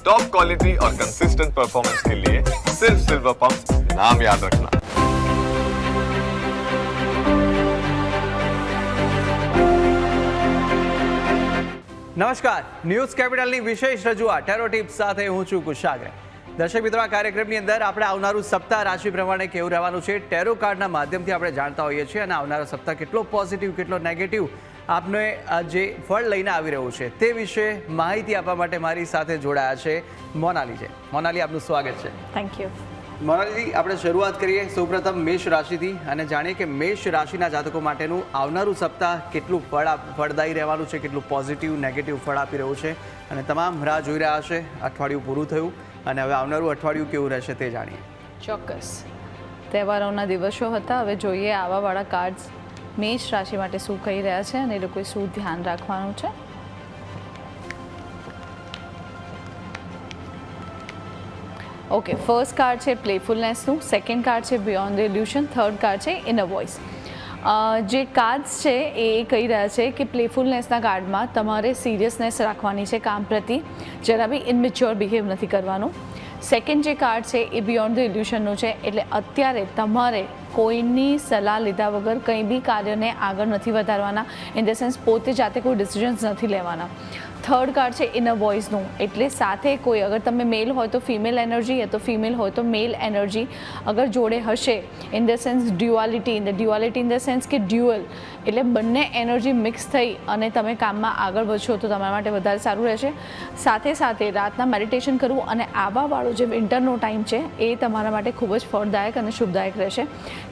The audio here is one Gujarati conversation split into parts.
टॉप क्वालिटी और कंसिस्टेंट परफॉर्मेंस के लिए सिर्फ सिल्वर पंप नाम याद रखना નમસ્કાર ન્યૂઝ કેપિટલની વિશેષ રજૂઆત ટેરો ટિપ્સ સાથે હું છું કુશાગ્ર દર્શક મિત્રો આ કાર્યક્રમની અંદર આપણે આવનારું સપ્તાહ રાશિ પ્રમાણે કેવું રહેવાનું છે ટેરો કાર્ડના માધ્યમથી આપણે જાણતા હોઈએ છીએ અને આવનારો સપ્તાહ કેટલો પોઝિટિવ કેટલો નેગેટિવ આપને આ જે ફળ લઈને આવી રહ્યું છે તે વિશે માહિતી આપવા માટે મારી સાથે જોડાયા છે મોનાલી છે. મોનાલી આપનું સ્વાગત છે. થેન્ક યુ મોનાલીજી આપણે શરૂઆત કરીએ. સૌપ્રથમ મેષ રાશિથી અને જાણીએ કે મેષ રાશિના જાતકો માટેનું આવનારું સપ્તાહ કેટલું ફળ ફળદાયી રહેવાનું છે કેટલું પોઝિટિવ નેગેટિવ ફળ આપી રહ્યું છે અને તમામ રાહ જોઈ રહ્યા છે અઠવાડિયું પૂરું થયું અને હવે આવનારું અઠવાડિયું કેવું રહેશે તે જાણીએ. ચોક્કસ. તહેવારોના દિવસો હતા. હવે જોઈએ આવાવાળા કાર્ડ્સ મેષ રાશિ માટે શું કહી રહ્યા છે અને એ લોકોએ શું ધ્યાન રાખવાનું છે? ઓકે ફર્સ્ટ કાર્ડ છે પ્લેફુલનેસનું સેકન્ડ કાર્ડ છે beyond the illusion third card છે ઇનર વોઇસ જે કાર્ડ્સ છે એ કહી રહ્યા છે કે પ્લેફુલનેસના કાર્ડમાં તમારે સિરિયસનેસ રાખવાની છે કામ પ્રતિ. જરા બી ઇનમેચ્યોર બિહેવ નથી કરવાનું. સેકન્ડ જે કાર્ડ છે એ બિયોન્ડ ધ ઇલ્યુશનનું છે. એટલે અત્યારે તમારે કોઈની સલાહ લીધા વગર કંઈ બી કાર્યને આગળ નથી વધારવાના. ઇન ધ સેન્સ પોતે જાતે કોઈ ડિસિઝન્સ નથી લેવાના. થર્ડ કાર્ડ છે ઇનર વોઇસનું એટલે સાથે કોઈ, અગર તમે મેલ હોય તો ફિમેલ એનર્જી યા તો ફિમેલ હોય તો મેલ એનર્જી અગર જોડે હશે. In the sense duality in the duality in the sense કે ડ્યુઅલ એટલે બંને એનર્જી મિક્સ થઈ અને તમે કામમાં આગળ વધશો તો તમારા માટે વધારે સારું રહેશે. સાથે સાથે રાતના મેડિટેશન કરવું અને આવાવાળો જે વિન્ટરનો ટાઈમ છે, એ તમારા માટે ખૂબ જ ફળદાયક અને શુભદાયક રહેશે.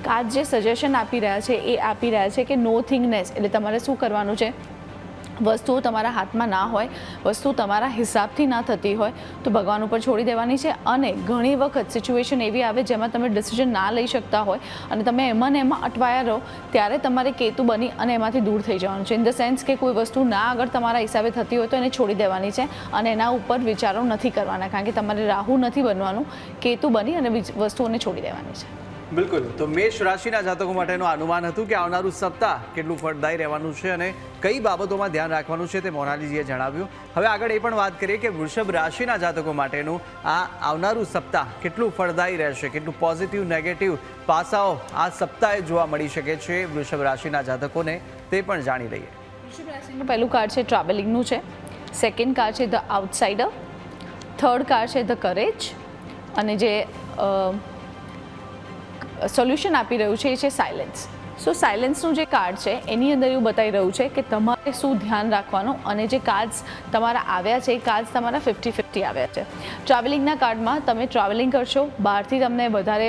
કાર્ડ જે સજેશન આપી રહ્યા છે, એ આપી રહ્યા છે કે નો થિંગનેસ એટલે તમારે શું કરવાનું છે? વસ્તુઓ તમારા હાથમાં ના હોય વસ્તુ તમારા હિસાબથી ના થતી હોય, તો ભગવાન ઉપર છોડી દેવાની છે. અને ઘણી વખત સિચ્યુએશન એવી આવે જેમાં તમે ડિસિઝન ના લઈ શકતા હોય અને તમે એમાં ને એમાં અટવાયા રહો, ત્યારે તમારે કેતુ બની અને એમાંથી દૂર થઈ જવાનું છે. ઇન ધ સેન્સ કે કોઈ વસ્તુ ના આગળ તમારા હિસાબે થતી હોય તો એને છોડી દેવાની છે અને એના ઉપર વિચારો નથી કરવાના. કારણ કે તમારે રાહુ નથી બનવાનું, કેતુ બની અને વસ્તુઓને છોડી દેવાની છે. બિલકુલ. તો મેષ રાશિના જાતકો માટેનું અનુમાન હતું કે આવનારું સપ્તાહ કેટલું ફળદાયી રહેવાનું છે અને કઈ બાબતોમાં ધ્યાન રાખવાનું છે તે મોનાલીજીએ જણાવ્યું. હવે આગળ એ પણ વાત કરીએ કે વૃષભ રાશિના જાતકો માટેનું આ આવનારું સપ્તાહ કેટલું ફળદાયી રહેશે, કેટલું પોઝિટિવ નેગેટિવ પાસાઓ આ સપ્તાહે જોવા મળી શકે છે વૃષભ રાશિના જાતકોને તે પણ જાણી લઈએ. વૃષભ રાશિનું પહેલું કાર્ડ છે ટ્રાવેલિંગનું છે. સેકન્ડ કાર્ડ છે ધ આઉટસાઇડર થર્ડ કાર્ડ છે ધ કરેજ અને જે સોલ્યુશન આપી રહ્યું છે એ છે સાયલેન્સ સો સાયલેન્સનું જે કાર્ડ છે, એની અંદર એવું બતાવી રહ્યું છે કે તમારે શું ધ્યાન રાખવાનું અને જે કાર્ડ્સ તમારા આવ્યા છે, એ કાર્ડ્સ તમારા ફિફ્ટી ફિફ્ટી આવ્યા છે. ટ્રાવેલિંગના કાર્ડમાં તમે ટ્રાવેલિંગ કરશો, બહારથી તમને વધારે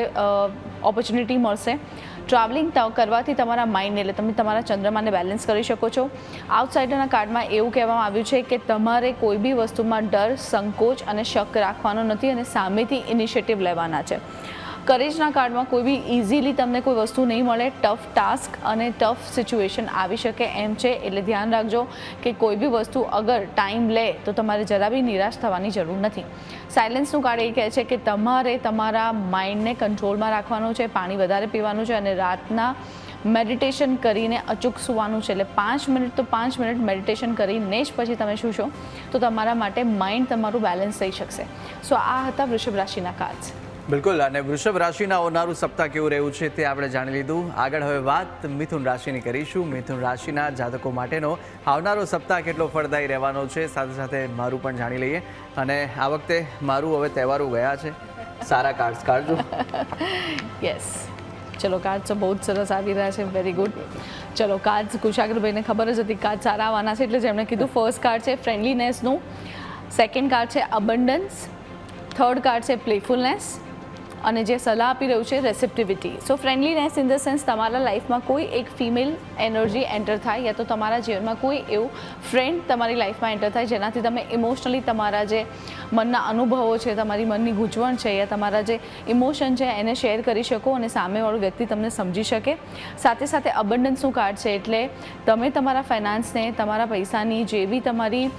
ઓપોર્ચ્યુનિટી મળશે. ટ્રાવેલિંગ કરવાથી તમારા માઇન્ડ એટલે તમે તમારા ચંદ્રમાને બેલેન્સ કરી શકો છો. આઉટસાઇડરના કાર્ડમાં એવું કહેવામાં આવ્યું છે કે તમારે કોઈ બી વસ્તુમાં ડર, સંકોચ અને શક રાખવાનો નથી અને સામેથી ઇનિશિયેટિવ લેવાના છે. કરેજના કાર્ડમાં કોઈ બી ઇઝીલી તમને કોઈ વસ્તુ નહીં મળે ટફ ટાસ્ક અને ટફ સિચ્યુએશન આવી શકે એમ છે. એટલે ધ્યાન રાખજો કે કોઈ બી વસ્તુ અગર ટાઈમ લે તો તમારે જરા બી નિરાશ થવાની જરૂર નથી. સાયલેન્સનું કાર્ડ એ કહે છે કે તમારે તમારા માઇન્ડને કંટ્રોલમાં રાખવાનું છે, પાણી વધારે પીવાનું છે અને રાતના મેડિટેશન કરીને અચૂક સૂવાનું છે. એટલે પાંચ મિનિટ તો પાંચ મિનિટ મેડિટેશન કરીને જ પછી તમે શું છો તો તમારા માટે માઇન્ડ તમારું બેલેન્સ થઈ શકશે. સો આ હતા વૃષભ રાશિના કાર્ડ્સ બિલકુલ, અને વૃષભ રાશિના આવનારું સપ્તાહ કેવું રહ્યું છે તે આપણે જાણી લીધું. આગળ હવે વાત મિથુન રાશિની કરીશું. મિથુન રાશિના જાતકો માટેનો આવનારો સપ્તાહ કેટલો ફળદાયી રહેવાનો છે સાથે સાથે મારું પણ જાણી લઈએ. અને આ વખતે મારું હવે તહેવારો ગયા છે. સારા કાર્ડ્સ કાઢજો. યસ ચલો કાર્ડ્સ તો બહુ જ સરસ આવી રહ્યા છે. વેરી ગુડ ચલો કાર્ડ્સ કુશાગરભાઈને ખબર જ હતી કાર્ડ સારા આવવાના છે એટલે જેમણે કીધું ફર્સ્ટ કાર્ડ છે ફ્રેન્ડલીનેસનું સેકન્ડ કાર્ડ છે અબન્ડન્સ થર્ડ કાર્ડ છે પ્લેફુલનેસ અને જે સલાહ આપી રહ્યું છે receptivity so friendliness in the sense તમારા લાઈફમાં કોઈ એક ફિમેલ એનર્જી એન્ટર થાય યા તો તમારા જીવનમાં કોઈ એવું ફ્રેન્ડ તમારી લાઈફમાં એન્ટર થાય જેનાથી તમે ઇમોશનલી તમારા જે મનના અનુભવો છે, તમારી મનની ગૂંચવણ છે યા તમારા જે ઇમોશન છે એને શેર કરી શકો અને સામેવાળો વ્યક્તિ તમને સમજી શકે. સાથે સાથે અબન્ડન્સનું કાર્ડ છે એટલે તમે તમારા ફાઇનાન્સને તમારા પૈસાની જે બી તમારી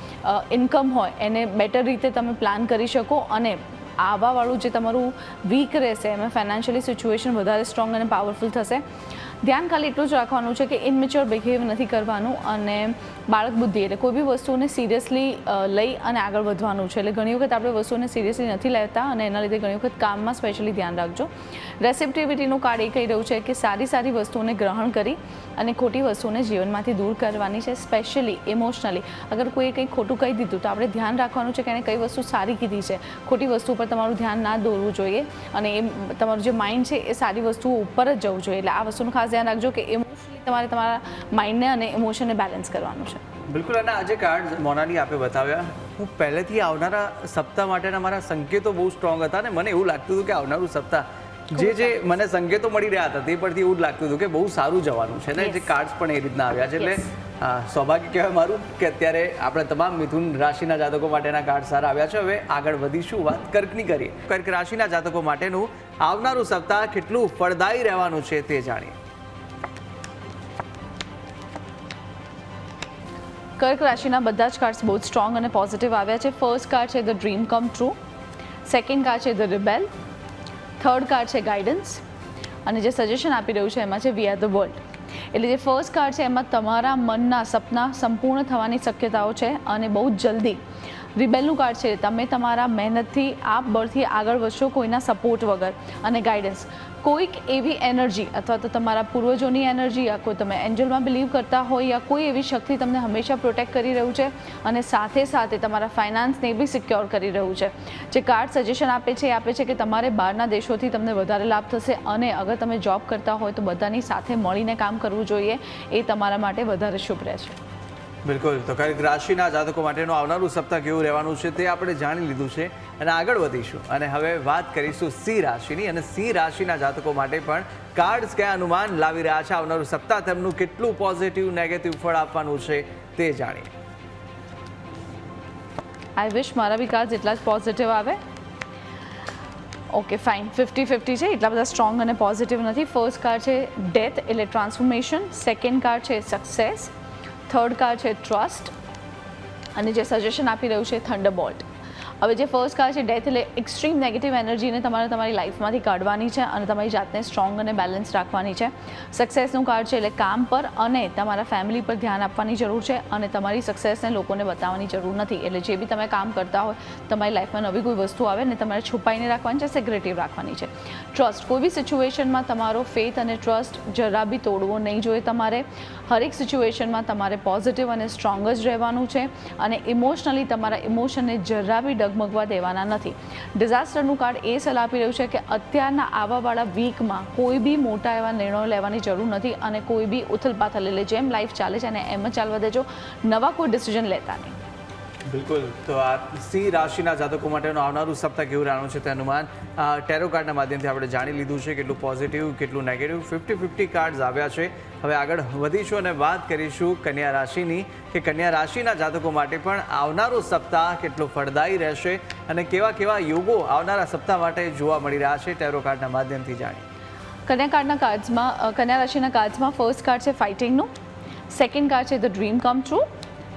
ઇન્કમ હોય એને બેટર રીતે તમે પ્લાન કરી શકો અને આવાવાળું જે તમારું વીક રહેશે એમાં ફાઇનાન્શિયલી સિચ્યુએશન વધારે સ્ટ્રોંગ અને પાવરફુલ થશે. ધ્યાન ખાલી એટલું જ રાખવાનું છે કે ઇનમેચ્યોર બિહેવ નથી કરવાનું અને બાળક બુદ્ધિ, એટલે કોઈ બી વસ્તુને સિરિયસલી લઈ અને આગળ વધવાનું છે. એટલે ઘણી વખત આપણે વસ્તુને સિરિયસલી નથી લેતા અને એના લીધે ઘણી વખત કામમાં સ્પેશિયલી ધ્યાન રાખજો. રેસિપ્ટિવિટીનું કાર્ડ એ કહી રહ્યું છે કે સારી સારી વસ્તુઓને ગ્રહણ કરી અને ખોટી વસ્તુઓને જીવનમાંથી દૂર કરવાની છે સ્પેશિયલી ઇમોશનલી અગર કોઈએ કંઈ ખોટું કહી દીધું તો આપણે ધ્યાન રાખવાનું છે કે એણે કઈ વસ્તુ સારી કીધી છે. ખોટી વસ્તુ પર તમારું ધ્યાન ના દોરવું જોઈએ અને એ તમારું જે માઇન્ડ છે એ સારી વસ્તુઓ ઉપર જ જવું જોઈએ. એટલે આ વસ્તુનું ખાસ ધ્યાન રાખજો કે ઇમોશનલી તમારે તમારા માઇન્ડને અને ઇમોશનને બેલેન્સ કરવાનું છે. બિલકુલ અને આજે કાર્ડ મોનાલી આપે બતાવ્યા. હું પહેલેથી આવનારા સપ્તાહ માટેના મારા સંકેતો બહુ સ્ટ્રોંગ હતા અને મને એવું લાગતું હતું કે આવનારું સપ્તાહ જે જે મને સંકેતો મળી રહ્યા હતા તે પરથી એવું જ લાગતું હતું કે બહુ સારું જવાનું છે ને જે કાર્ડ્સ પણ એ રીતના આવ્યા છે. એટલે. સૌભાગ્ય કહેવાય મારું કે અત્યારે આપણે તમામ મિથુન રાશિના જાતકો માટેના કાર્ડ સારા આવ્યા છે. હવે આગળ વધીશું વાત કર્કની કરીએ. કર્ક રાશિના જાતકો માટેનું આવનારું સપ્તાહ કેટલું ફળદાયી રહેવાનું છે તે જાણીએ. કર્ક રાશિના બધા જ કાર્ડ્સ બહુ સ્ટ્રોંગ અને પોઝિટિવ આવ્યા છે. ફર્સ્ટ કાર્ડ છે the dream come true second card છે ધ રિબેલ થર્ડ કાર્ડ છે ગાઈડન્સ અને જે સજેશન આપી રહ્યું છે એમાં છે વી આર ધ વર્લ્ડ એટલે જે ફર્સ્ટ કાર્ડ છે એમાં તમારા મનના સપના સંપૂર્ણ થવાની શક્યતાઓ છે અને બહુ જ જલ્દી રિબેલનું કાર્ડ છે. તમે તમારા મહેનતથી આપ બળથી આગળ વધશો કોઈના સપોર્ટ વગર અને ગાઈડન્સ કોઈક એવી એનર્જી અથવા તો તમારા પૂર્વજોની એનર્જી યા કોઈ તમે એન્જલમાં બિલીવ કરતા હોય યા કોઈ એવી શક્તિ તમને હંમેશા પ્રોટેક્ટ કરી રહ્યું છે અને સાથે સાથે તમારા ફાઇનાન્સને બી સિક્યોર કરી રહ્યું છે. જે કાર્ડ સજેશન આપે છે એ આપે છે કે તમારે બહારના દેશોથી તમને વધારે લાભ થશે અને અગર તમે જોબ કરતા હોય તો બધાની સાથે મળીને કામ કરવું જોઈએ એ તમારા માટે વધારે શુભ રહેશે. બિલકુલ. તો કર્ક રાશિના જાતકો માટેનું આવનારું સપ્તાહ કેવું રહેવાનું છે તે આપણે જાણી લીધું છે અને આગળ વધીશું. અને હવે વાત કરીશું સિંહ રાશિની અને સિંહ રાશિના જાતકો માટે પણ કાર્ડ્સ કયા અનુમાન લાવી રહ્યા છે? આવનારું સપ્તાહ તેમનું કેટલું પોઝિટિવ નેગેટિવ ફળ આપવાનું છે તે જાણીએ. આઈ વિશ મારા બી કાર્ડ એટલા જ પોઝિટિવ આવે. ઓકે ફાઇન ફિફ્ટી ફિફ્ટી છે. એટલા બધા સ્ટ્રોંગ અને પોઝિટિવ નથી. ફર્સ્ટ કાર્ડ છે ડેથ એટલે ટ્રાન્સફોર્મેશન સેકન્ડ કાર્ડ છે સક્સેસ થર્ડ કાર છે ટ્રસ્ટ અને જે સજેશન આપી રહ્યું છે થંડરબોલ્ટ હવે જે ફર્સ્ટ કાર્ડ છે ડેથ એટલે એક્સ્ટ્રીમ નેગેટિવ એનર્જીને તમારે તમારી લાઈફમાંથી કાઢવાની છે અને તમારી જાતને સ્ટ્રોંગ અને બેલેન્સ રાખવાની છે. સક્સેસનું કાર્ડ છે એટલે કામ પર અને તમારા ફેમિલી પર ધ્યાન આપવાની જરૂર છે અને તમારી સક્સેસને લોકોને બતાવવાની જરૂર નથી. એટલે જે બી તમે કામ કરતા હોય, તમારી લાઈફમાં નવી કોઈ વસ્તુ આવે ને તમારે છુપાઈને રાખવાની છે સેક્રેટિવ રાખવાની છે. ટ્રસ્ટ કોઈ બી સિચ્યુએશનમાં તમારો ફેથ અને ટ્રસ્ટ જરા બી તોડવો નહીં જોઈએ તમારે. હરેક સિચ્યુએશનમાં તમારે પોઝિટિવ અને સ્ટ્રોંગ જ રહેવાનું છે અને ઇમોશનલી તમારા ઇમોશનને જરા બી ડગમગવા દેવાના નથી. ડિઝાસ્ટરનું કાર્ડ એ સલાહ આપી રહ્યું છે કે અત્યારના આવાવાળા વીકમાં કોઈ બી મોટા એવા નિર્ણયો લેવાની જરૂર નથી અને કોઈ બી ઉથલપાથલ એટલે જેમ લાઈફ ચાલે છે અને એમ જ ચાલવા દેજો. નવા કોઈ ડિસિઝન લેતા નહીં. બિલકુલ. તો આ સિંહ રાશિના જાતકો માટેનું આવનારું સપ્તાહ કેવું રહેવાનું છે તે અનુમાન ટેરો કાર્ડના માધ્યમથી આપણે જાણી લીધું છે કેટલું પોઝિટિવ કેટલું નેગેટિવ ફિફ્ટી ફિફ્ટી કાર્ડ્સ આવ્યા છે. હવે આગળ વધીશું અને વાત કરીશું કન્યા રાશિની, કે કન્યા રાશિના જાતકો માટે પણ આવનારું સપ્તાહ કેટલું ફળદાયી રહેશે અને કેવા કેવા યોગો આવનારા સપ્તાહ માટે જોવા મળી રહ્યા છે ટેરો કાર્ડના માધ્યમથી જાણીએ કન્યા કાર્ડના કાર્ડ્સમાં કન્યા રાશિના કાર્ડ્સમાં ફર્સ્ટ કાર્ડ છે ફાઇટિંગનું સેકન્ડ કાર્ડ છે the dream come true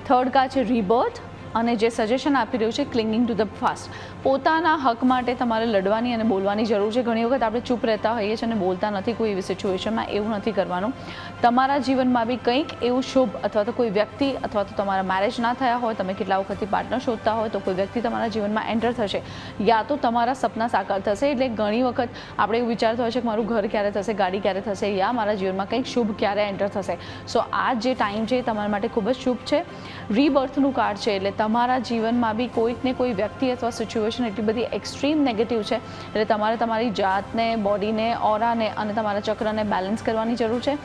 third card છે રીબર્થ અને જે સજેશન આપી રહ્યું છે ક્લિંગિંગ ટુ ધ ફાસ્ટ પોતાના હક માટે તમારે લડવાની અને બોલવાની જરૂર છે. ઘણી વખત આપણે ચૂપ રહેતા હોઈએ છીએ અને બોલતા નથી કોઈ એવી સિચ્યુએશનમાં, એવું નથી કરવાનું. તમારા જીવનમાં બી કંઈક એવું શુભ અથવા તો કોઈ વ્યક્તિ અથવા તો તમારા મેરેજ ના થયા હોય, તમે કેટલા વખતથી પાર્ટનર શોધતા હોય, તો કોઈ વ્યક્તિ તમારા જીવનમાં એન્ટર થશે. યા તો તમારા સપના સાકાર થશે, એટલે ઘણી વખત આપણે એવું વિચારતા હોય છે કે મારું ઘર ક્યારે થશે, ગાડી ક્યારે થશે, યા મારા જીવનમાં કંઈક શુભ ક્યારે એન્ટર થશે. સો આ જે ટાઈમ છે એ તમારા માટે ખૂબ જ શુભ છે. રીબર્થનું કાર્ડ છે, એટલે તમારા જીવનમાં બી કોઈક ને કોઈ વ્યક્તિ અથવા સિચ્યુએશન એટલી બધી એક્સ્ટ્રીમ નેગેટિવ છે. એટલે તમારે તમારી જાતને બોડીને ઓરાને અને તમારા ચક્રને બેલેન્સ કરવાની જરૂર છે.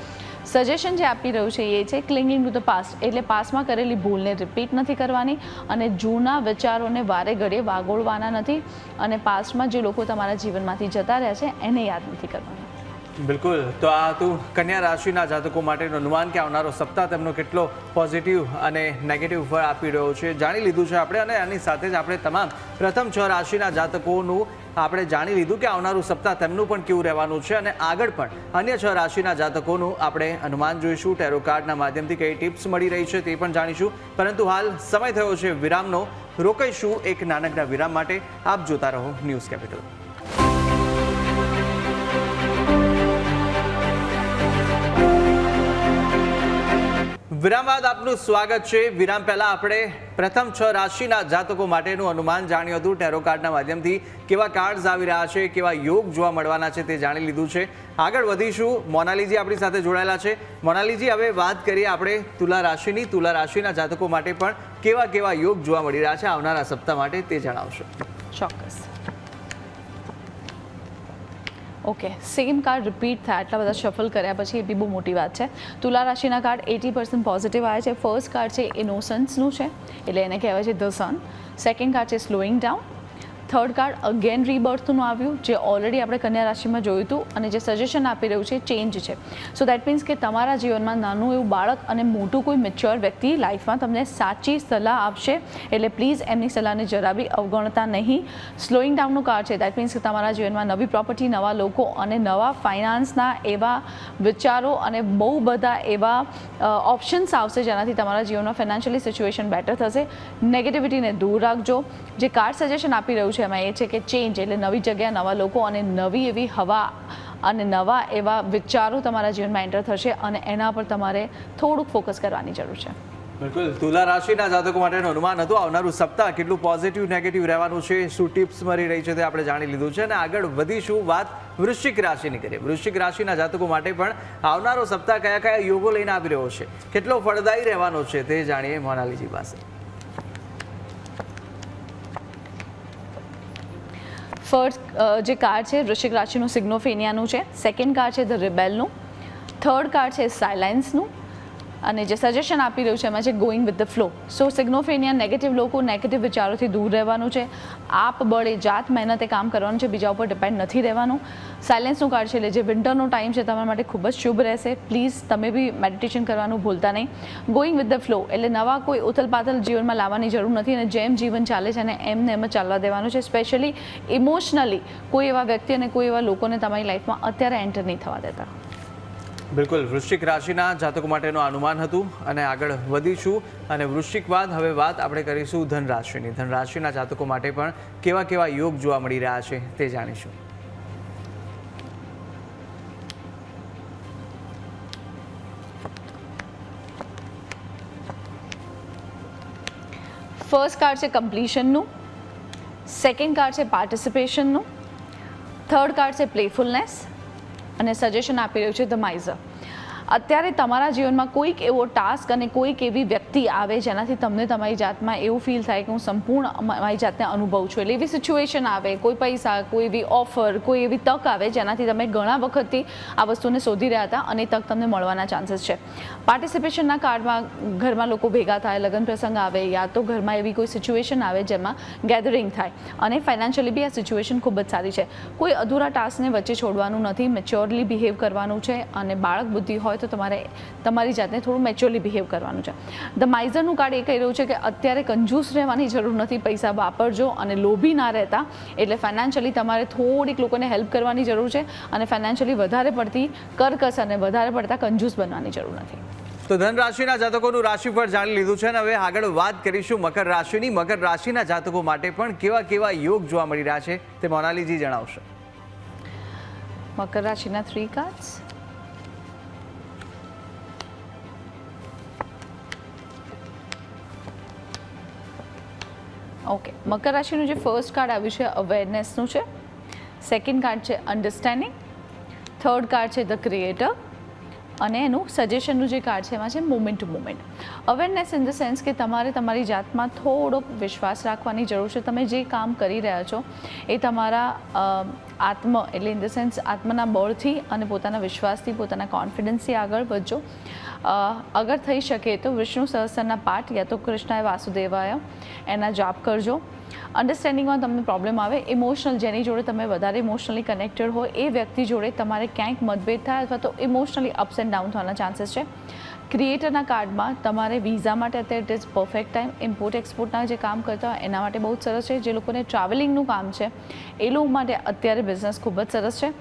સજેશન જે આપી રહ્યું છે એ છે ક્લિંગિંગ ટુ ધ પાસ્ટ એટલે પાસ્ટમાં કરેલી ભૂલને રિપીટ નથી કરવાની અને જૂના વિચારોને વારે ઘડીએ વાગોળવાના નથી અને પાસ્ટમાં જે લોકો તમારા જીવનમાંથી જતા રહ્યા છે એને યાદ નથી કરવાના. બિલકુલ. તો આ હતું કન્યા રાશિના જાતકો માટેનું અનુમાન કે આવનારો સપ્તાહ તેમનો કેટલો પોઝિટિવ અને નેગેટિવ ફળ આપી રહ્યો છે જાણી લીધું છે આપણે અને આની સાથે જ આપણે તમામ પ્રથમ છ રાશિના જાતકોનું આપણે જાણી લીધું કે આવનારું સપ્તાહ તેમનું પણ કેવું રહેવાનું છે અને આગળ પણ અન્ય છ રાશિના જાતકોનું આપણે અનુમાન જોઈશું. ટેરો કાર્ડના માધ્યમથી કઈ ટિપ્સ મળી રહી છે તે પણ જાણીશું. પરંતુ હાલ સમય થયો છે વિરામનો. રોકાઈશું એક નાનકડા વિરામ માટે. આપ જોતા રહો ન્યૂઝ કેપિટલ. વિરામ બાદ આપનું સ્વાગત છે. વિરામ પહેલાં આપણે પ્રથમ છ રાશિના જાતકો માટેનું અનુમાન જાણ્યું હતું. ટેરો કાર્ડના માધ્યમથી કેવા કાર્ડ્સ આવી રહ્યા છે, કેવા યોગ જોવા મળવાના છે તે જાણી લીધું છે. આગળ વધીશું. મોનાલીજી આપણી સાથે જોડાયેલા છે. મોનાલીજી, હવે વાત કરીએ આપણે તુલા રાશિની. તુલા રાશિના જાતકો માટે પણ કેવા કેવા યોગ જોવા મળી રહ્યા છે આવનારા સપ્તાહ માટે તે જણાવશો. ચોક્કસ. ઓકે સેમ કાર્ડ રિપીટ થાય, આટલા બધા શફલ કર્યા પછી એ બી બહુ મોટી વાત છે. તુલા રાશિના કાર્ડ એટી પર્સન્ટ પોઝિટિવ આવે છે. ફર્સ્ટ કાર્ડ છે ઇનોસન્સનું છે, એટલે એને કહેવાય છે ધ સન સેકન્ડ કાર્ડ છે slowing down third card again રીબર્થનું આવ્યું, જે ઓલરેડી આપણે કન્યા રાશિમાં જોયું હતું અને જે સજેશન આપી રહ્યું છે ચેન્જ છે. સો દેટ મીન્સ કે તમારા જીવનમાં નાનું એવું બાળક અને મોટું કોઈ મેચ્યોર વ્યક્તિ લાઈફમાં તમને સાચી સલાહ આપશે. એટલે પ્લીઝ એમની સલાહને જરા બી અવગણતા નહીં. સ્લોઈંગ ડાઉનનું કાર્ડ છે. દેટ મીન્સ કે તમારા જીવનમાં નવી પ્રોપર્ટી નવા લોકો અને નવા ફાઇનાન્સના એવા વિચારો અને બહુ બધા એવા ઓપ્શન્સ આવશે જેનાથી તમારા જીવનમાં ફાઇનાન્શિયલી સિચ્યુએશન બેટર થશે. નેગેટિવિટીને દૂર રાખજો. જે કાર્ડ સજેશન આપી રહ્યું છે એમાં એ છે કે ચેન્જ એટલે નવી જગ્યા, નવા લોકો અને નવી એવી હવા અને નવા એવા વિચારો તમારા જીવનમાં એન્ટર થશે અને એના પર તમારે થોડુંક ફોકસ કરવાની જરૂર છે. બિલકુલ. તુલા રાશિના જાતકો માટેનું અનુમાન હતું. આવનારું સપ્તાહ કેટલું પોઝિટિવ નેગેટિવ રહેવાનું છે? શું ટિપ્સ મળી રહી છે તે આપણે જાણી લીધું છે. અને આગળ વધીશું વાત વૃશ્ચિક રાશિની કરીએ. વૃશ્ચિક રાશિના જાતકો માટે પણ આવનારો સપ્તાહ કયા કયા યોગો લઈને આવી રહ્યો છે? કેટલો ફળદાયી રહેવાનો છે તે જાણીએ મોનાલીજી પાસે. ફર્સ્ટ જે કાર્ડ છે વૃશ્ચિક રાશિનું સિગ્નોફેનિયાનું છે. સેકન્ડ કાર્ડ છે ધ રિબેલનું થર્ડ કાર્ડ છે સાયલાન્સનું અને જે સજેશન આપી રહ્યું છે, એમાં છે going with the flow so સિગ્નોફેનિયા negative લોકો નેગેટિવ વિચારોથી દૂર રહેવાનું છે. આપ બળે જાત મહેનતે કામ કરવાનું છે, બીજા ઉપર ડિપેન્ડ નથી રહેવાનું. સાયલેન્સનું કાર્ડ છે, એટલે જે વિન્ટરનો ટાઈમ છે, તમારા માટે ખૂબ જ શુભ રહેશે. પ્લીઝ તમે બી મેડિટેશન કરવાનું ભૂલતા નહીં. ગોઈંગ વિથ ધ ફ્લો એટલે નવા કોઈ ઉથલપાથલ જીવનમાં લાવવાની જરૂર નથી અને જેમ જીવન ચાલે છે અને એમને એમ જ ચાલવા દેવાનું છે. સ્પેશિયલી ઇમોશનલી કોઈ એવા વ્યક્તિ અને કોઈ એવા લોકોને તમારી લાઈફમાં અત્યારે એન્ટર નહીં થવા દેતા. બિલકુલ, વૃશ્ચિક રાશિના જાતકો માટેનું અનુમાન હતું અને આગળ વધીશું. અને વૃશ્ચિક બાદ હવે વાત આપણે કરીશું ધન રાશિની ધન રાશિના જાતકો માટે પણ કેવા કેવા યોગ જોવા મળી રહ્યા છે તે જાણીશું. ફર્સ્ટ કાર્ડ છે કમ્પ્લીશનનું સેકન્ડ કાર્ડ છે પાર્ટિસિપેશનનું થર્ડ કાર્ડ છે પ્લેફુલનેસ અને સજેશન આપી રહ્યું છે ધ માઇઝર અત્યારે તમારા જીવનમાં કોઈક એવો ટાસ્ક અને કોઈક એવી વ્યક્તિ આવે જેનાથી તમને તમારી જાતમાં એવું ફીલ થાય કે હું સંપૂર્ણ મારી જાતને અનુભવ છું. એટલે એવી સિચ્યુએશન આવે, કોઈ પૈસા, કોઈ એવી ઓફર કોઈ એવી તક આવે જેનાથી તમે ઘણા વખતથી આ વસ્તુને શોધી રહ્યા હતા અને તક તમને મળવાના ચાન્સીસ છે. પાર્ટિસિપેશનના કાર્ડમાં ઘરમાં લોકો ભેગા થાય, લગ્ન પ્રસંગ આવે યા તો ઘરમાં એવી કોઈ સિચ્યુએશન આવે જેમાં ગેધરિંગ થાય. અને ફાઇનાન્શિયલી બી આ સિચ્યુએશન ખૂબ જ સારી છે. કોઈ અધૂરા ટાસ્કને વચ્ચે છોડવાનું નથી મેચ્યોરલી બિહેવ કરવાનું છે અને બાળક બુદ્ધિ હોય તો તમારે તમારી જાતને થોડું મેચ્યોરલી બિહેવ કરવાનું છે. ધ માઇઝરનું કાર્ડ એ કહી રહ્યું છે કે અત્યારે કંજૂસ રહેવાની જરૂર નથી પૈસા વાપરજો અને લોભી ના રહેતા એટલે ફાઇનાન્શિયલી તમારે થોડીક લોકોને હેલ્પ કરવાની જરૂર છે અને ફાઇનાન્શિયલી વધારે પડતી કરકસ અને વધારે પડતા કંજૂસ બનવાની જરૂર નથી. તો ધન રાશિના જાતકોનું રાશિફળ જાણી લીધું છે અને હવે આગળ વાત કરીશું મકર રાશિની. મકર રાશિના જાતકો માટે પણ કેવા કેવા યોગ જોવા મળી રહ્યા છે તે મોનાલીજી જણાવશે. મકર રાશિના થ્રી કાર્ડ્સ ઓકે મકર રાશિનું જે ફર્સ્ટ કાર્ડ આવ્યું છે અવેરનેસનું છે. સેકન્ડ કાર્ડ છે અન્ડરસ્ટેન્ડિંગ થર્ડ કાર્ડ છે ધ ક્રિએટર અને એનું સજેશનનું જે કાર્ડ છે, એમાં છે moment to moment awareness in the sense કે તમારે તમારી જાતમાં થોડોક વિશ્વાસ રાખવાની જરૂર છે. તમે જે કામ કરી રહ્યા છો, એ તમારા આત્મ, એટલે ઇન ધ સેન્સ આત્મના બળથી અને પોતાના વિશ્વાસથી, પોતાના કોન્ફિડન્સથી આગળ વધજો. અગર થઈ શકે તો વિષ્ણુ સહસ્રના પાઠ યા તો કૃષ્ણાય વાસુદેવાય એના જાપ કરજો. અન્ડરસ્ટેન્ડિંગમાં તમને પ્રોબ્લેમ આવે ઇમોશનલ જેની જોડે તમે વધારે ઇમોશનલી કનેક્ટેડ હોય, એ વ્યક્તિ જોડે તમારે ક્યાંક મતભેદ થાય અથવા તો ઇમોશનલી અપ્સ એન્ડ ડાઉન થવાના ચાન્સીસ છે. ક્રિએટરના કાર્ડમાં તમારે વિઝા માટે અત્યારે it is perfect time import એક્સપોર્ટના જે કામ કરતા હોય, એના માટે બહુ જ સરસ છે. જે લોકોને ટ્રાવેલિંગનું કામ છે, એ લોકો માટે અત્યારે બિઝનેસ ખૂબ જ સરસ છે.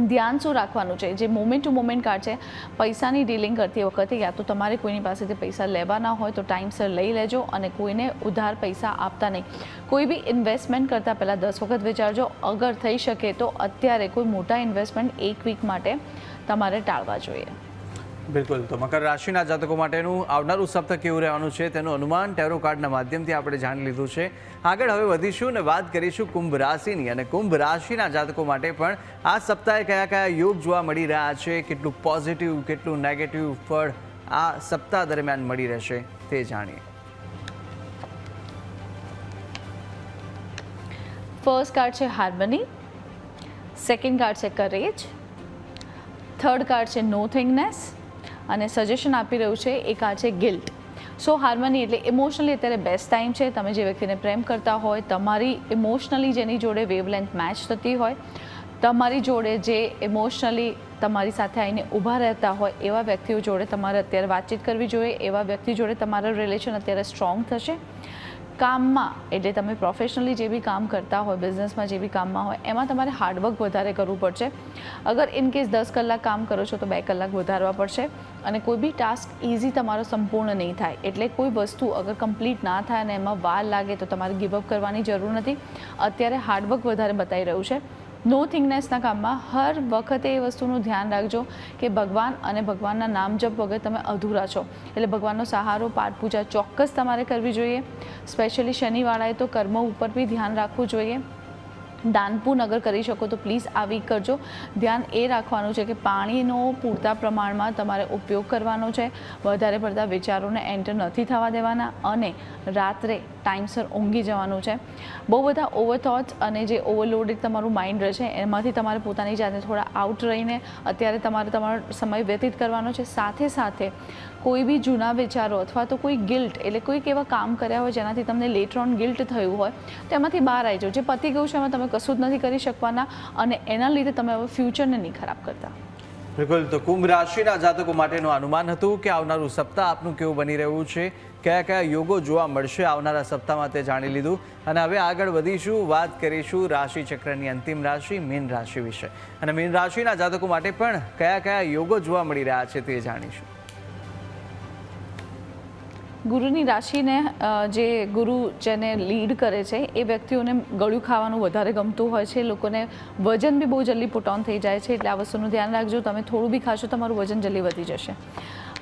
ધ્યાન શું રાખવાનું છે? જે મોમેન્ટ ટુ મોમેન્ટ કાર્ડ છે, પૈસાની ડીલિંગ કરતી વખતે યા તો તમારે કોઈની પાસેથી પૈસા લેવાના હોય તો ટાઈમસર લઈ લેજો અને કોઈને ઉધાર પૈસા આપતા નહીં. કોઈ બી ઇન્વેસ્ટમેન્ટ કરતાં પહેલાં દસ વખત વિચારજો. અગર થઈ શકે તો અત્યારે કોઈ મોટા ઇન્વેસ્ટમેન્ટ એક વીક માટે તમારે ટાળવા જોઈએ. બિલકુલ. તો મકર રાશિના જાતકો માટેનું આવનારું સપ્તાહ કેવું રહેવાનું છે તેનું અનુમાન ટેરો કાર્ડના માધ્યમથી આપણે જાણી લીધું છે. આગળ હવે વધીશું અને વાત કરીશું કુંભ રાશિની અને કુંભ રાશિના જાતકો માટે પણ આ સપ્તાહે કયા કયા યોગ જોવા મળી રહ્યા છે, કેટલું પોઝિટિવ કેટલું નેગેટિવ ફળ આ સપ્તાહ દરમિયાન મળી રહેશે તે જાણીએ. ફર્સ્ટ કાર્ડ છે હાર્મની સેકન્ડ કાર્ડ છે કરેજ થર્ડ કાર્ડ છે નો થિંગનેસ અને સજેશન આપી રહ્યું છે, એક આ છે ગિલ્ટ સો હાર્મની એટલે ઇમોશનલી અત્યારે બેસ્ટ ટાઈમ છે. તમે જે વ્યક્તિને પ્રેમ કરતા હોય, તમારી ઇમોશનલી જેની જોડે વેવલેન્થ મેચ થતી હોય, તમારી જોડે જે ઇમોશનલી તમારી સાથે આવીને ઊભા રહેતા હોય, એવા વ્યક્તિઓ જોડે તમારે અત્યારે વાતચીત કરવી જોઈએ, એવા વ્યક્તિ જોડે તમારું રિલેશન અત્યારે સ્ટ્રોંગ થશે. કામમાં, એટલે તમે પ્રોફેશનલી જે બી કામ કરતા હોય બિઝનેસમાં જે બી કામમાં હોય, એમાં તમારે હાર્ડવર્ક વધારે કરવું પડશે. અગર ઇન કેસ દસ કલાક કામ કરો છો, તો બે કલાક વધારવા પડશે. અને કોઈ બી ટાસ્ક ઇઝી તમારો સંપૂર્ણ નહીં થાય. એટલે કોઈ વસ્તુ અગર કમ્પ્લીટ ના થાય અને એમાં વાર લાગે, તો તમારે ગિવઅપ કરવાની જરૂર નથી. અત્યારે હાર્ડવર્ક વધારે બતાવી રહ્યું છે. નો થિંગનેસના કામમાં હર વખતે એ વસ્તુનું ધ્યાન રાખજો કે ભગવાન અને ભગવાનના નામ જપ વગર તમે અધૂરા છો. એટલે ભગવાનનો સહારો પાઠ પૂજા ચોક્કસ તમારે કરવી જોઈએ. સ્પેશિયલી શનિવાળાએ તો કર્મ ઉપર બી ધ્યાન રાખવું જોઈએ. દાનપૂન અગર કરી શકો તો પ્લીઝ આવી કરજો. ધ્યાન એ રાખવાનું છે કે પાણીનો પૂરતા પ્રમાણમાં તમારે ઉપયોગ કરવાનો છે. વધારે પડતા વિચારોને એન્ટર નથી થવા દેવાના અને રાત્રે ટાઈમસર ઊંઘી જવાનું છે. બહુ બધા ઓવર થોટ્સ અને જે ઓવરલોડેડ તમારું માઇન્ડ રહે છે, એમાંથી તમારે પોતાની જાતને થોડા આઉટ રહીને અત્યારે તમારે તમારો સમય વ્યતીત કરવાનો છે. સાથે સાથે કોઈ બી જૂના વિચારો અથવા તો કોઈ ગિલ્ટ એટલે કોઈક એવા કામ કર્યા હોય જેનાથી તમને લેટર ઓન ગિલ્ટ થયું હોય તો એમાંથી બહાર આવી જાઓ. જે પતી ગયું છે એમાં તમે કશું જ નથી કરી શકવાના અને એના લીધે તમે હવે ફ્યુચરને નહીં ખરાબ કરતા. બિલકુલ. તો કુંભ રાશિના જાતકો માટેનું અનુમાન હતું કે આવનારું સપ્તાહ આપનું કેવું બની રહ્યું છે? કયા કયા યોગો જોવા મળશે આવનારા સપ્તાહમાં તે જાણી લીધું. અને હવે આગળ વધીશું, વાત કરીશું રાશિ ચક્રની અંતિમ રાશિ, મીન રાશિ વિશે. અને મીન રાશિના જાતકો માટે પણ કયા કયા યોગો જોવા મળી રહ્યા છે તે જાણીશું. ગુરુની રાશિને જે ગુરુ જેને લીડ કરે છે, એ વ્યક્તિઓને ગળ્યું ખાવાનું વધારે ગમતું હોય છે. લોકોને વજન બી બહુ જલ્દી પુટ થઈ જાય છે. એટલે આ વસ્તુનું ધ્યાન રાખજો. તમે થોડું બી ખાશો, તમારું વજન જલ્દી વધી જશે.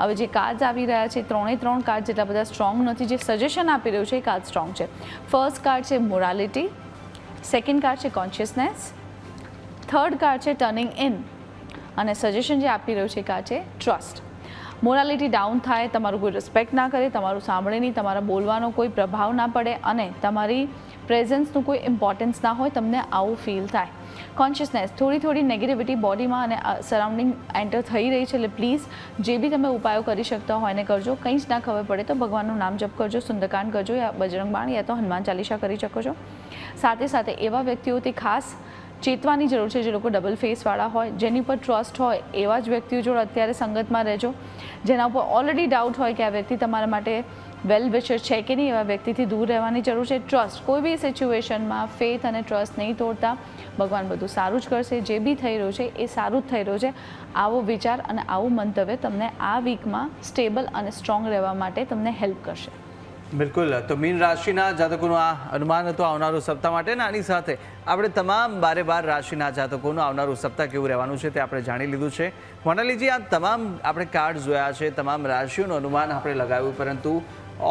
હવે જે કાર્ડ્સ આવી રહ્યા છે ત્રણે ત્રણ કાર્ડ જેટલા બધા સ્ટ્રોંગ નથી, જે સજેશન આપી રહ્યું છે, એ કાર્ડ સ્ટ્રોંગ છે. ફર્સ્ટ કાર્ડ છે મોરાલિટી સેકન્ડ કાર્ડ છે કોન્શિયસનેસ થર્ડ કાર્ડ છે ટર્નિંગ ઇન અને સજેશન જે આપી રહ્યું છે એ કાર્ડ છે ટ્રસ્ટ મોરાલિટી ડાઉન થાય, તમારું કોઈ રિસ્પેક્ટ ના કરે, તમારું સાંભળે નહીં, તમારા બોલવાનો કોઈ પ્રભાવ ના પડે અને તમારી પ્રેઝન્સનું કોઈ ઇમ્પોર્ટન્સ ના હોય, તમને આવું ફીલ થાય. કોન્શિયસનેસ થોડી થોડી નેગેટિવિટી બોડીમાં અને સરાઉન્ડિંગ એન્ટર થઈ રહી છે એટલે પ્લીઝ જે બી તમે ઉપાયો કરી શકતા હોય એને કરજો. કંઈ જ ના ખબર પડે તો ભગવાનનું નામ જપ કરજો, સુંદરકાંડ કરજો યા બજરંગ બાણ યા તો હનુમાન ચાલીસા કરી શકો છો. સાથે સાથે એવા વ્યક્તિઓથી ખાસ ચેતવાની જરૂર છે જે લોકો ડબલ ફેસવાળા હોય, જેની પર ટ્રસ્ટ હોય, એવા જ વ્યક્તિઓ જોડે અત્યારે સંગતમાં રહેજો. જેના ઉપર ઓલરેડી ડાઉટ હોય કે આ વ્યક્તિ તમારા માટે વેલ વિશર છે કે નહીં, એવા વ્યક્તિથી દૂર રહેવાની જરૂર છે. ટ્રસ્ટ કોઈ બી સિચ્યુએશનમાં ફેથ અને ટ્રસ્ટ નહીં તોડતા, ભગવાન બધું સારું જ કરશે. જે બી થઈ રહ્યું છે એ સારું જ થઈ રહ્યું છે. આવો વિચાર અને આવું મંતવ્ય તમને આ વીકમાં સ્ટેબલ અને સ્ટ્રોંગ રહેવા માટે તમને હેલ્પ કરશે. બિલકુલ. તો મીન રાશિના જાતકોનું આ અનુમાન હતું આવનારું સપ્તાહ માટે. આની સાથે આપણે તમામ બારે બાર રાશિના જાતકોનું આવનારું સપ્તાહ કેવું રહેવાનું છે તે આપણે જાણી લીધું છે. મોનાલીજી, આ તમામ આપણે કાર્ડ જોયા છે, તમામ રાશિઓનું અનુમાન આપણે લગાવ્યું. પરંતુ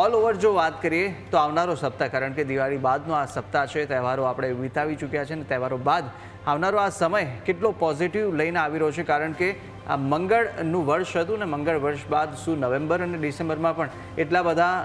ઓલ ઓવર જો વાત કરીએ તો આવનારો સપ્તાહ, કારણ કે દિવાળી બાદનો આ સપ્તાહ છે, તહેવારો આપણે વિતાવી ચૂક્યા છે અને તહેવારો બાદ આવનારો આ સમય કેટલો પોઝિટિવ લઈને આવી રહ્યો છે, કારણ કે આ મંગળનું વર્ષ હતું ને મંગળ વર્ષ બાદ શું નવેમ્બર અને ડિસેમ્બરમાં પણ એટલા બધા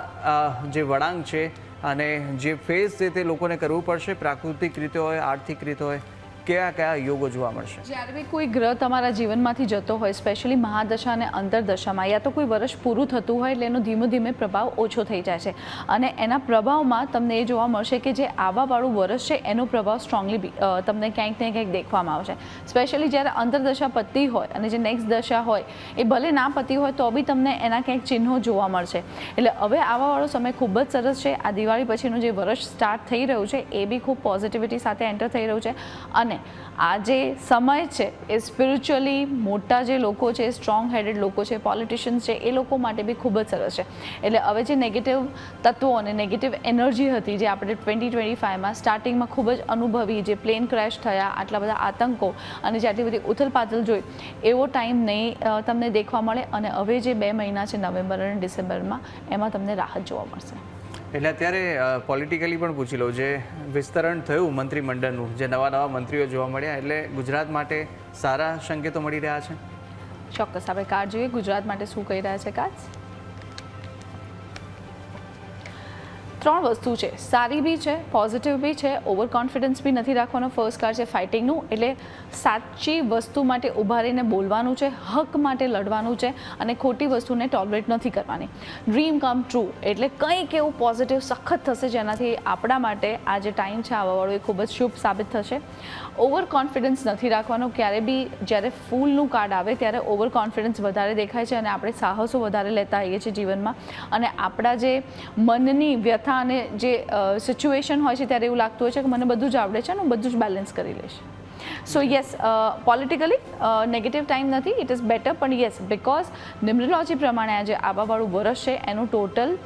જે વળાંક છે અને જે ફેસ છે તે લોકોને કરવું પડશે, પ્રાકૃતિક રીતે હોય, આર્થિક રીતે હોય કયા કયા યોગો જોવા મળશે? જ્યારે બી કોઈ ગ્રહ તમારા જીવનમાંથી જતો હોય સ્પેશિયલી મહાદશા અને અંતરદશામાં, યા તો કોઈ વર્ષ પૂરું થતું હોય એટલે એનો ધીમે ધીમે પ્રભાવ ઓછો થઈ જાય છે. અને એના પ્રભાવમાં તમને એ જોવા મળશે કે જે આવાવાળું વર્ષ છે, એનો પ્રભાવ સ્ટ્રોંગલી તમને ક્યાંક ને ક્યાંક દેખવામાં આવશે. સ્પેશિયલી જ્યારે અંતરદશા પતી હોય અને જે નેક્સ્ટ દશા હોય, એ ભલે ના પતી હોય, તો બી તમને એના ક્યાંક ચિહ્નો જોવા મળશે. એટલે હવે આવાવાળો સમય ખૂબ જ સરસ છે. આ દિવાળી પછીનું જે વર્ષ સ્ટાર્ટ થઈ રહ્યું છે, એ બી ખૂબ પોઝિટિવિટી સાથે એન્ટર થઈ રહ્યું છે. અને આ જે સમય છે એ સ્પિરિચ્યુઅલી મોટા જે લોકો છે સ્ટ્રોંગ હેડેડ લોકો છે પોલિટિશિયન્સ છે, એ લોકો માટે બી ખૂબ જ સરસ છે. એટલે હવે જે નેગેટિવ તત્વો અને નેગેટિવ એનર્જી હતી જે આપણે ટ્વેન્ટી ટ્વેન્ટી ફાઇવમાં સ્ટાર્ટિંગમાં ખૂબ જ અનુભવી, જે પ્લેન ક્રેશ થયા, આટલા બધા આતંકો અને જે આટલી બધી ઉથલપાથલ જોઈ, એવો ટાઈમ નહીં તમને દેખવા મળે અને હવે જે બે મહિના છે નવેમ્બર અને ડિસેમ્બરમાં, એમાં તમને રાહત જોવા મળશે. એટલે અત્યારે પોલિટિકલી પણ પૂછી લઉં. જે વિસ્તરણ થયું મંત્રીમંડળનું, જે નવા નવા મંત્રીઓ જોવા મળ્યા, એટલે ગુજરાત માટે સારા સંકેતો મળી રહ્યા છે? ચોક્કસ. આપણે કાર્ડ જોઈએ. ગુજરાત માટે શું કહી રહ્યા છે કાર્ડ ત્રણ વસ્તુ છે. સારી બી છે પોઝિટિવ બી છે ઓવર કોન્ફિડન્સ બી નથી રાખવાનો ફર્સ્ટ કાર્ડ છે ફાઇટિંગનું એટલે સાચી વસ્તુ માટે ઊભા રહીને બોલવાનું છે, હક માટે લડવાનું છે અને ખોટી વસ્તુને ટોલરેટ નથી કરવાની. ડ્રીમ કમ ટ્રુ એટલે કંઈક એવું પોઝિટિવ સખત થશે જેનાથી આપણા માટે આ જે ટાઈમ છે આવવાવાળો એ ખૂબ જ શુભ સાબિત થશે. ઓવર કોન્ફિડન્સ નથી રાખવાનો. ક્યારે બી જ્યારે ફૂલનું કાર્ડ આવે ત્યારે ઓવર કોન્ફિડન્સ વધારે દેખાય છે અને આપણે સાહસો વધારે લેતા હોઈએ છીએ જીવનમાં. અને આપણા જે મનની વ્યથા અને જે સિચ્યુએશન હોય છે ત્યારે એવું લાગતું હોય છે કે મને બધું જ આવડે છે અને હું બધું જ બેલેન્સ કરી લઈશ. So yes politically negative time નથી ઇટ ઇઝ બેટર પણ યસ બિકોઝ ન્યુમરોલોજી પ્રમાણે આજે આવાવાળું વર્ષ છે, એનું ટોટલ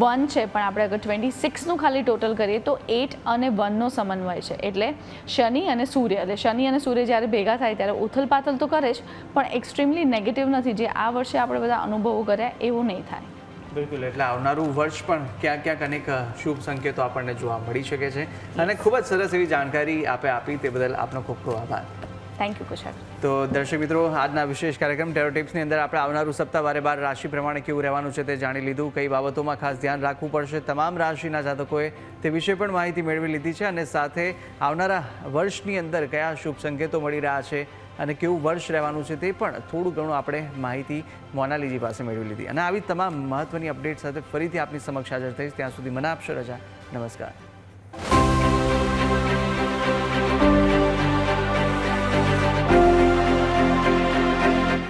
વન છે, પણ આપણે અગર ટ્વેન્ટી સિક્સનું ખાલી ટોટલ કરીએ તો એટ અને વનનો સમન્વય છે. એટલે શનિ અને સૂર્ય, એટલે શનિ અને સૂર્ય જ્યારે ભેગા થાય ત્યારે ઉથલપાથલ તો કરે જ, પણ એક્સ્ટ્રીમલી નેગેટિવ નથી. જે આ વર્ષે આપણે બધા અનુભવો કર્યા, એવું નહીં થાય. બિલકુલ એટલે આવનારું વર્ષ પણ ક્યાંક ક્યાંક અનેક શુભ સંકેતો આપણને જોવા મળી શકે છે. અને ખૂબ જ સરસ એવી જાણકારી આપે આપી તે બદલ આપનો ખૂબ ખૂબ આભાર. થેન્ક યુ કુશાલ તો દર્શક મિત્રો આજના વિશેષ કાર્યક્રમ ટેરો ટિપ્સની અંદર આપણે આવનારું સપ્તાહ વારે બાર રાશિ પ્રમાણે કેવું રહેવાનું છે તે જાણી લીધું. કઈ બાબતોમાં ખાસ ધ્યાન રાખવું પડશે તમામ રાશિના જાતકોએ તે વિશે પણ માહિતી મેળવી લીધી છે અને સાથે આવનારા વર્ષની અંદર કયા શુભ સંકેતો મળી રહ્યા છે અને કેવું વર્ષ રહેવાનું છે તે પણ થોડું ઘણું આપણે માહિતી મોનાલીજી પાસે મેળવી લીધી. અને આવી તમામ મહત્વની અપડેટ સાથે ફરીથી આપની સમક્ષ હાજર થઈશ. ત્યાં સુધી મને આપશો રજા. નમસ્કાર.